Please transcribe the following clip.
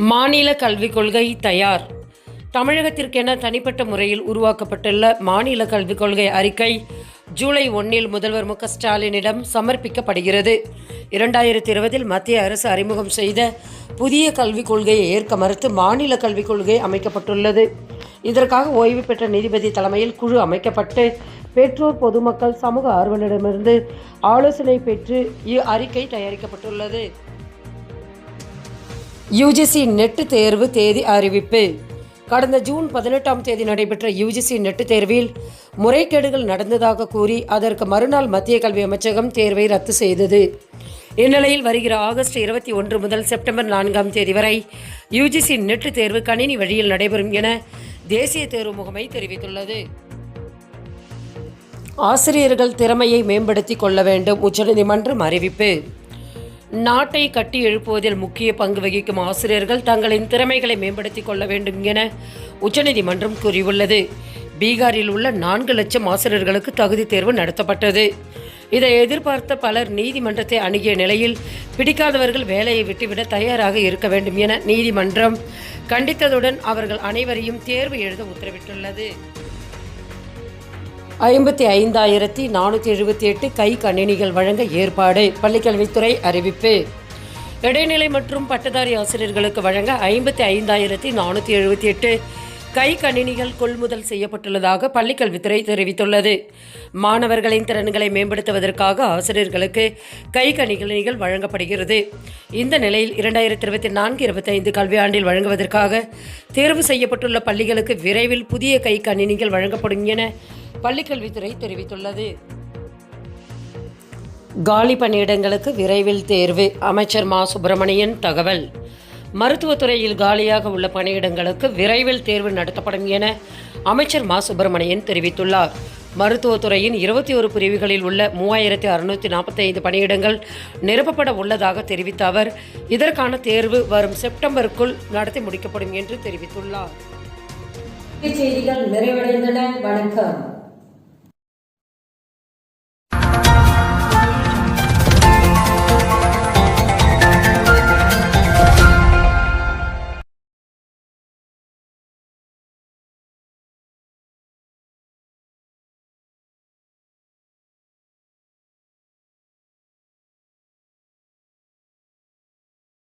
மாநில கல்விக் கொள்கை தயார். தமிழகத்திற்கென தனிப்பட்ட முறையில் உருவாக்கப்பட்டுள்ள மாநில கல்விக் கொள்கை அறிக்கை ஜூலை ஒன்றில் முதல்வர் மு ஸ்டாலினிடம் சமர்ப்பிக்கப்படுகிறது. இரண்டாயிரத்தி இருபதில் மத்திய அரசு அறிமுகம் செய்த புதிய கல்விக் கொள்கையை ஏற்க மறுத்து மாநில கல்விக் கொள்கை அமைக்கப்பட்டுள்ளது. இதற்காக ஓய்வு பெற்ற நீதிபதி தலைமையில் குழு அமைக்கப்பட்டு பெற்றோர் பொதுமக்கள் சமூக ஆர்வலரிடமிருந்து ஆலோசனை பெற்று இ அறிக்கை தயாரிக்கப்பட்டுள்ளது. யுஜிசி நெட்டு தேர்வு தேதி அறிவிப்பு. கடந்த ஜூன் பதினெட்டாம் தேதி நடைபெற்ற யுஜிசி நெட்டு தேர்வில் முறைகேடுகள் நடந்ததாக கூறி அதற்கு மறுநாள் மத்திய கல்வி அமைச்சகம் தேர்வை ரத்து செய்தது. இந்நிலையில் வருகிற ஆகஸ்ட் இருபத்தி ஒன்று முதல் செப்டம்பர் நான்காம் தேதி வரை யுஜிசி நெட்டு தேர்வு கணினி வழியில் நடைபெறும் என தேசிய தேர்வு முகமை தெரிவித்துள்ளது. ஆசிரியர்கள் திறமையை மேம்படுத்திக் கொள்ள வேண்டும் உச்சநீதிமன்றம் அறிவிப்பு. நாட்டை கட்டி எழுப்புவதில் முக்கிய பங்கு வகிக்கும் ஆசிரியர்கள் தங்களின் திறமைகளை மேம்படுத்திக் கொள்ள வேண்டும் என உச்சநீதிமன்றம் கூறியுள்ளது. பீகாரில் உள்ள நான்கு லட்சம் ஆசிரியர்களுக்கு தகுதி தேர்வு நடத்தப்பட்டது. இதை எதிர்பார்த்த பலர் நீதிமன்றத்தை அணுகிய நிலையில் பிடிக்காதவர்கள் வேலையை விட்டுவிட தயாராக இருக்க வேண்டும் என நீதிமன்றம் கண்டித்ததுடன் அவர்கள் அனைவரையும் தேர்வு எழுத உத்தரவிட்டுள்ளது. ஐம்பத்தி ஐந்தாயிரத்தி நானூற்றி எழுபத்தி எட்டு கை கணினிகள் வழங்க ஏற்பாடு. பள்ளிக்கல்வித்துறை அறிவிப்பு. இடைநிலை மற்றும் பட்டதாரி ஆசிரியர்களுக்கு வழங்க ஐம்பத்தி ஐந்தாயிரத்தி நானூற்றி எழுபத்தி எட்டு கை கணினிகள் கொள்முதல் செய்யப்பட்டுள்ளதாக பள்ளிக்கல்வித்துறை தெரிவித்துள்ளது. மாணவர்களின் திறன்களை மேம்படுத்துவதற்காக ஆசிரியர்களுக்கு கை கணினிகள் வழங்கப்படுகிறது. இந்த நிலையில் இரண்டாயிரத்தி இருபத்தி நான்கு இருபத்தைந்து கல்வியாண்டில் வழங்குவதற்காக தேர்வு செய்யப்பட்டுள்ள பள்ளிகளுக்கு விரைவில் புதிய கை கணினிகள் வழங்கப்படும் என பள்ளிக்கல்வித்துறை தெரிவித்துள்ளது. காலி பணியிடங்களுக்கு விரைவில் தேர்வு. அமைச்சர் மா. சுப்பிரமணியன் தகவல். மருத்துவத்துறையில் காலியாக உள்ள பணியிடங்களுக்கு விரைவில் தேர்வு நடத்தப்படும் என அமைச்சர் மா. சுப்பிரமணியன் தெரிவித்துள்ளார். மருத்துவத்துறையின் இருபத்தி ஒரு பிரிவுகளில் உள்ள மூவாயிரத்தி அறுநூற்றி நாற்பத்தைந்து பணியிடங்கள் நிரப்பப்பட உள்ளதாக தெரிவித்த அவர் இதற்கான தேர்வு வரும் செப்டம்பருக்குள் நடத்தி முடிக்கப்படும் என்று தெரிவித்துள்ளார். செய்திகள் நிறைவடைந்தன. வணக்கம்.